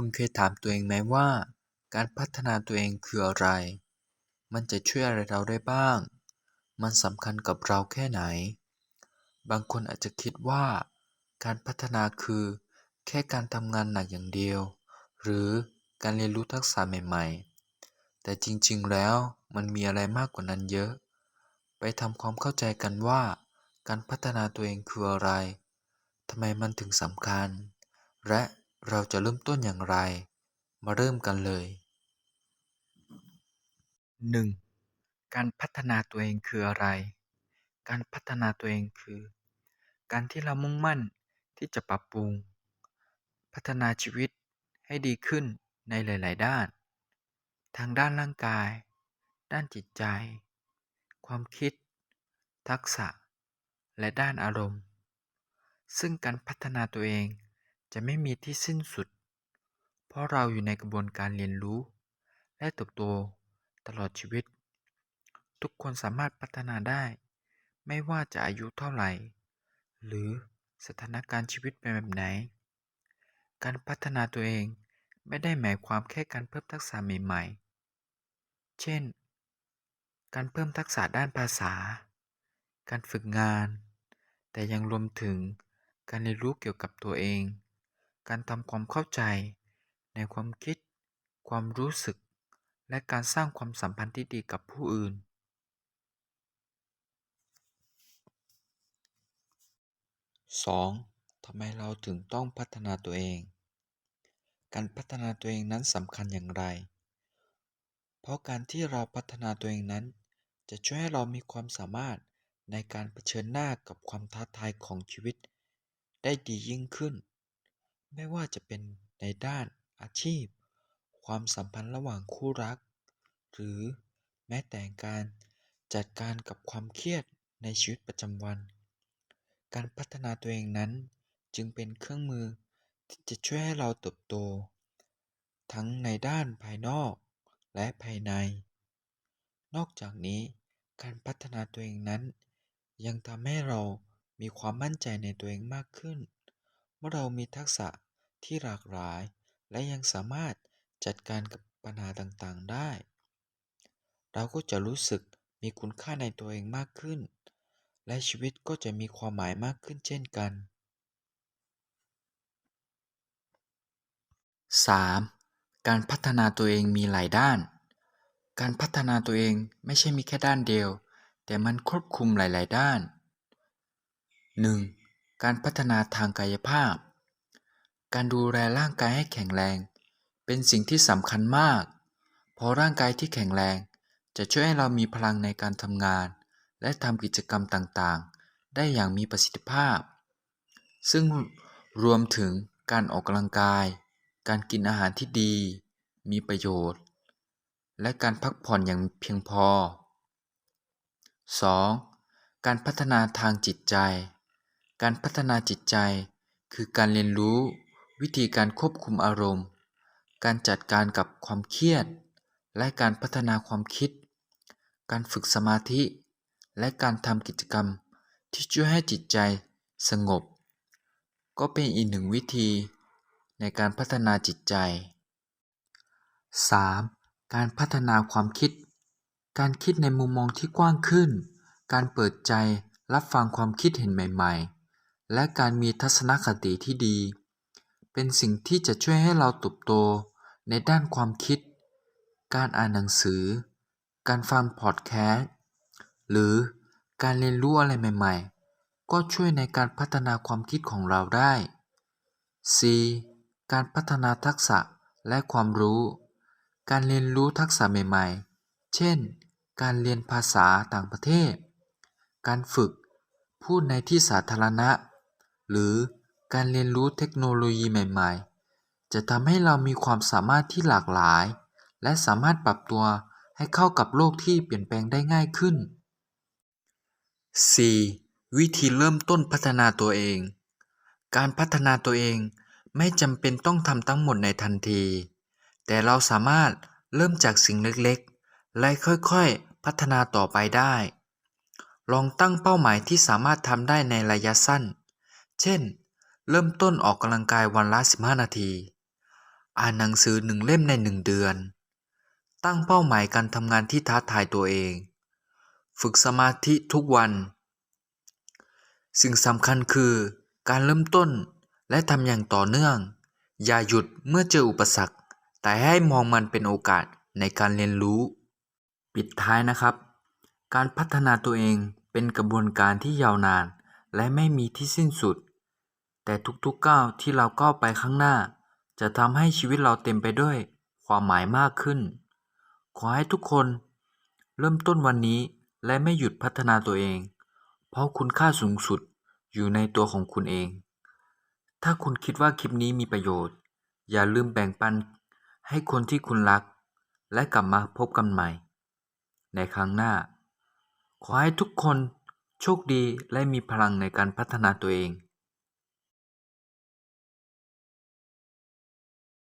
คุณเคยถามตัวเองไหมว่า การพัฒนาตัวเองคืออะไร มันจะช่วยอะไรเราได้บ้าง มันสำคัญกับเราแค่ไหน บางคนอาจจะคิดว่า การพัฒนาคือ แค่การทำงานหนักอย่างเดียว หรือการเรียนรู้ทักษะใหม่ ๆ แต่จริงๆ แล้วมันมีอะไรมากกว่านั้นเยอะ ไปทำความเข้าใจกันว่า การพัฒนาตัวเองคืออะไรทำไมมันถึงสำคัญ และ เราจะเริ่มต้นอย่างไร มาเริ่มกันเลย 1. การพัฒนาตัวเองคืออะไร การพัฒนาตัวเองคือ การที่เรามุ่งมั่นที่จะปรับปรุง พัฒนาชีวิตให้ดีขึ้นในหลาย ๆ ด้าน ทางด้านร่างกาย ด้านจิตใจ ความคิด ทักษะ และด้านอารมณ์ ซึ่งการพัฒนาตัวเอง จะไม่มีที่สิ้นสุด เพราะเราอยู่ในกระบวนการเรียนรู้ และเติบโตตลอดชีวิต ทุกคนสามารถพัฒนาได้ ไม่ว่าจะอายุเท่าไหร่ หรือสถานการณ์ชีวิตเป็นแบบไหน การพัฒนาตัวเองไม่ได้หมายความแค่การเพิ่มทักษะใหม่ๆ เช่น การเพิ่มทักษะด้านภาษา การฝึกงาน แต่ยังรวมถึงการเรียนรู้เกี่ยวกับตัวเอง การทำความเข้าใจ ในความคิด ความรู้สึก และการสร้างความสัมพันธ์ที่ดีกับผู้อื่น 2. ทำไมเราถึงต้องพัฒนาตัวเอง การพัฒนาตัวเองนั้นสำคัญอย่างไร เพราะการที่เราพัฒนาตัวเองนั้น จะช่วยให้เรามีความสามารถในการเผชิญหน้ากับความท้าทายของชีวิต ได้ดียิ่งขึ้น ไม่ว่าจะเป็นในด้านอาชีพ ความสัมพันธ์ระหว่างคู่รัก หรือแม้แต่การจัดการกับความเครียดในชีวิตประจำวัน การพัฒนาตัวเองนั้นจึงเป็นเครื่องมือที่จะช่วยให้เราเติบโต ทั้งในด้านภายนอกและภายใน นอกจากนี้การพัฒนาตัวเองนั้น ยังทำให้เรามีความมั่นใจในตัวเองมากขึ้น เมื่อเรามีทักษะที่หลากหลาย และยังสามารถจัดการกับปัญหาต่างๆได้ เราก็จะรู้สึกมีคุณค่าในตัวเองมากขึ้น และชีวิตก็จะมีความหมายมากขึ้นเช่นกัน 3. การพัฒนาตัวเองมีหลายด้าน การพัฒนาตัวเองไม่ใช่มีแค่ด้านเดียว แต่มันครอบคุมหลาย ๆ ด้าน 1. การพัฒนาทางกายภาพ การดูแลร่างกายให้แข็งแรง เป็นสิ่งที่สำคัญมาก เพราะร่างกายที่แข็งแรง จะช่วยให้เรามีพลังในการทำงาน และทำกิจกรรมต่างๆ ได้อย่างมีประสิทธิภาพ ซึ่งรวมถึงการออกกำลังกาย การกินอาหารที่ดี มีประโยชน์ และการพักผ่อนอย่างเพียงพอ 2. การพัฒนาทางจิตใจ การพัฒนาจิตใจ คือการเรียนรู้วิธีการควบคุมอารมณ์ การจัดการกับความเครียด และการพัฒนาความคิด การฝึกสมาธิ และการทำกิจกรรมที่ช่วยให้จิตใจสงบ ก็เป็นอีกหนึ่งวิธีในการพัฒนาจิตใจ 3. การพัฒนาความคิด การคิดในมุมมองที่กว้างขึ้น การเปิดใจรับฟังความคิดเห็นใหม่ ๆ และการมีทัศนคติที่ดี เป็นสิ่งที่จะช่วยให้เราเติบโตในด้านความคิด การอ่านหนังสือ การฟังพอดแคสต์หรือการเรียนรู้อะไรใหม่ ๆ ก็ช่วยในการพัฒนาความคิดของเราได้ 4. การพัฒนาทักษะและความรู้ การเรียนรู้ทักษะใหม่ๆ เช่น การเรียนภาษาต่างประเทศ การฝึกพูดในที่สาธารณะ หรือการเรียนรู้เทคโนโลยีใหม่ ๆ จะทำให้เรามีความสามารถที่หลากหลาย และสามารถปรับตัวให้เข้ากับโลกที่เปลี่ยนแปลงได้ง่ายขึ้น 4. วิธีเริ่มต้นพัฒนาตัวเอง การพัฒนาตัวเองไม่จำเป็นต้องทำทั้งหมดในทันที แต่เราสามารถเริ่มจากสิ่งเล็กๆ และค่อยๆ พัฒนาต่อไปได้ ลองตั้งเป้าหมายที่สามารถทำได้ในระยะสั้น เช่น เริ่มต้นออกกำลังกายวันละ 15 นาที อ่านหนังสือหนึ่งเล่มในหนึ่งเดือน ตั้งเป้าหมายการทำงานที่ท้าทายตัวเอง ฝึกสมาธิทุกวัน สิ่งสำคัญคือ การเริ่มต้นและทำอย่างต่อเนื่อง อย่าหยุดเมื่อเจออุปสรรค แต่ให้มองมันเป็นโอกาสในการเรียนรู้ ปิดท้ายนะครับ การพัฒนาตัวเองเป็นกระบวนการที่ยาวนาน และไม่มีที่สิ้นสุด แต่ทุกๆก้าวที่เราก้าวไปข้างหน้า จะทำให้ชีวิตเราเต็มไปด้วยความหมายมากขึ้น ขอให้ทุกคน เริ่มต้นวันนี้และไม่หยุดพัฒนาตัวเอง เพราะคุณค่าสูงสุดอยู่ในตัวของคุณเอง ถ้าคุณคิดว่าคลิปนี้มีประโยชน์ อย่าลืมแบ่งปันให้คนที่คุณรัก และกลับมาพบกันใหม่ ในครั้งหน้า ขอให้ทุกคนโชคดีและมีพลังในการพัฒนาตัวเอง